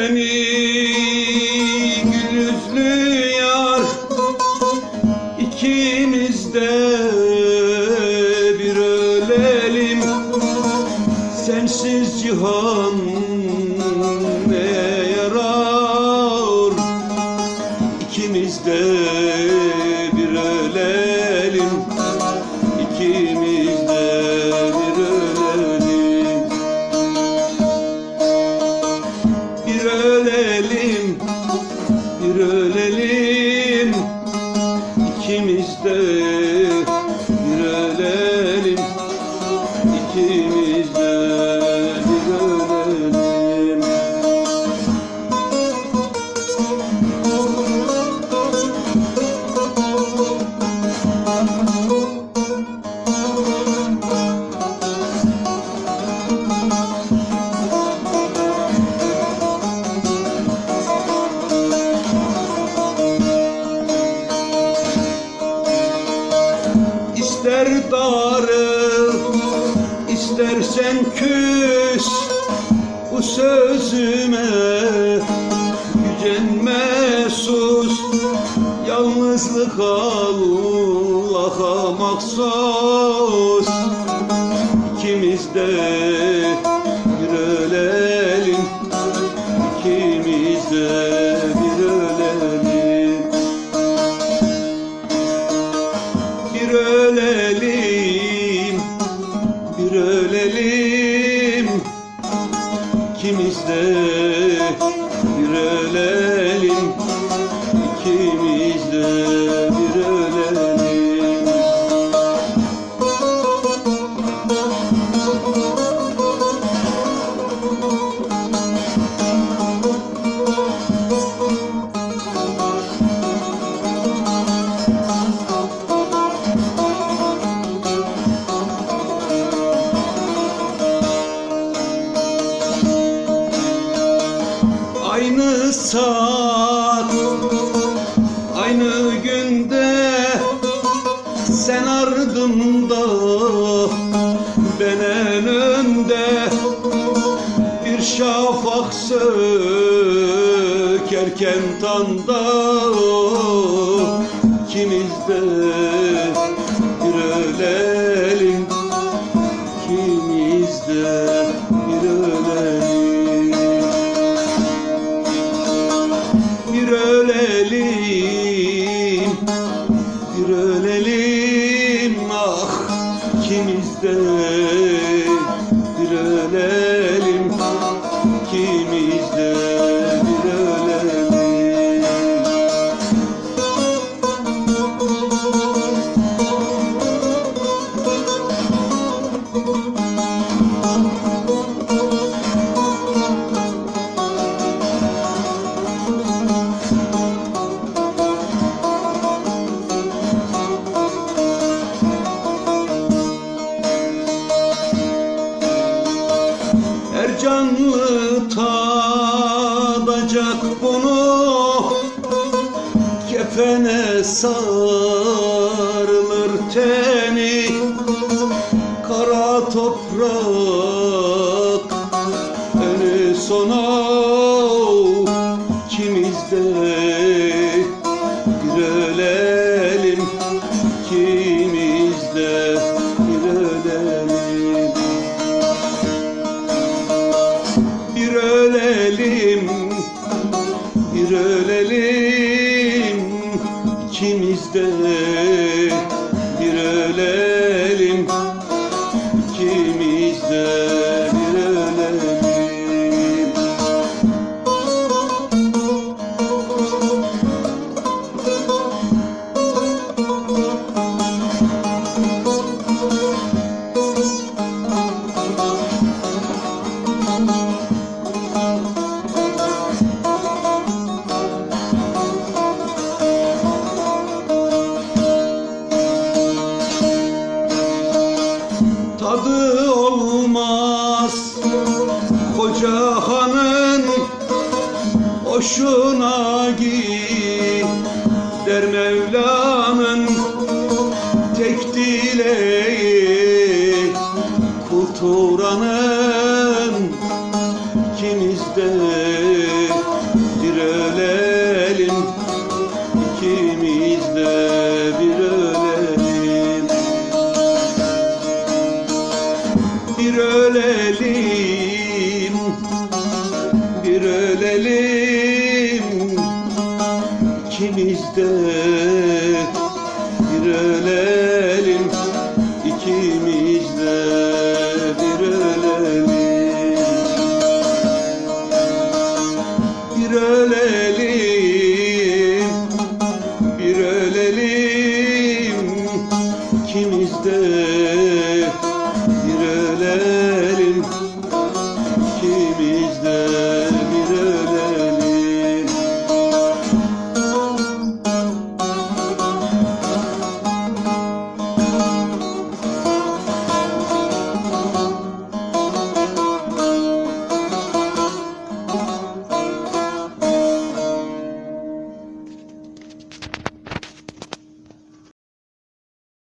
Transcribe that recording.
beni Gül yüzlü yar. İkimiz de bir ölelim. Sensiz cihan ne yarar? İkimiz de bir ölelim. İkimiz İkimiz de bir ölelim İkimiz istersen küs Bu sözüme. Gücenme sus Yalnızlık Allah'a mahsus. İkimiz de bir ölelim İkimiz de bir ölelim. Bir ölelim, bir ölelim. İkimiz de bir ölelim, ikimiz de bir ölelim Saat, aynı günde Sen ardımda, ben en önde. Bir şafak sökerken tanda İkimiz de ölelim ah ikimiz canlı tadacak bunu Kefene sarılır teni Kara toprak önü sonu ikimiz de bir ikimiz ikimiz de bir ölelim, koca Hoşuna gider Mevla'nın Tek dileği kul Turan'ın ikimizde bir ölelim ikimizde bir ölelim. Bir ölelim bir ölelim ikimizde. Bir ölelim ikimizde.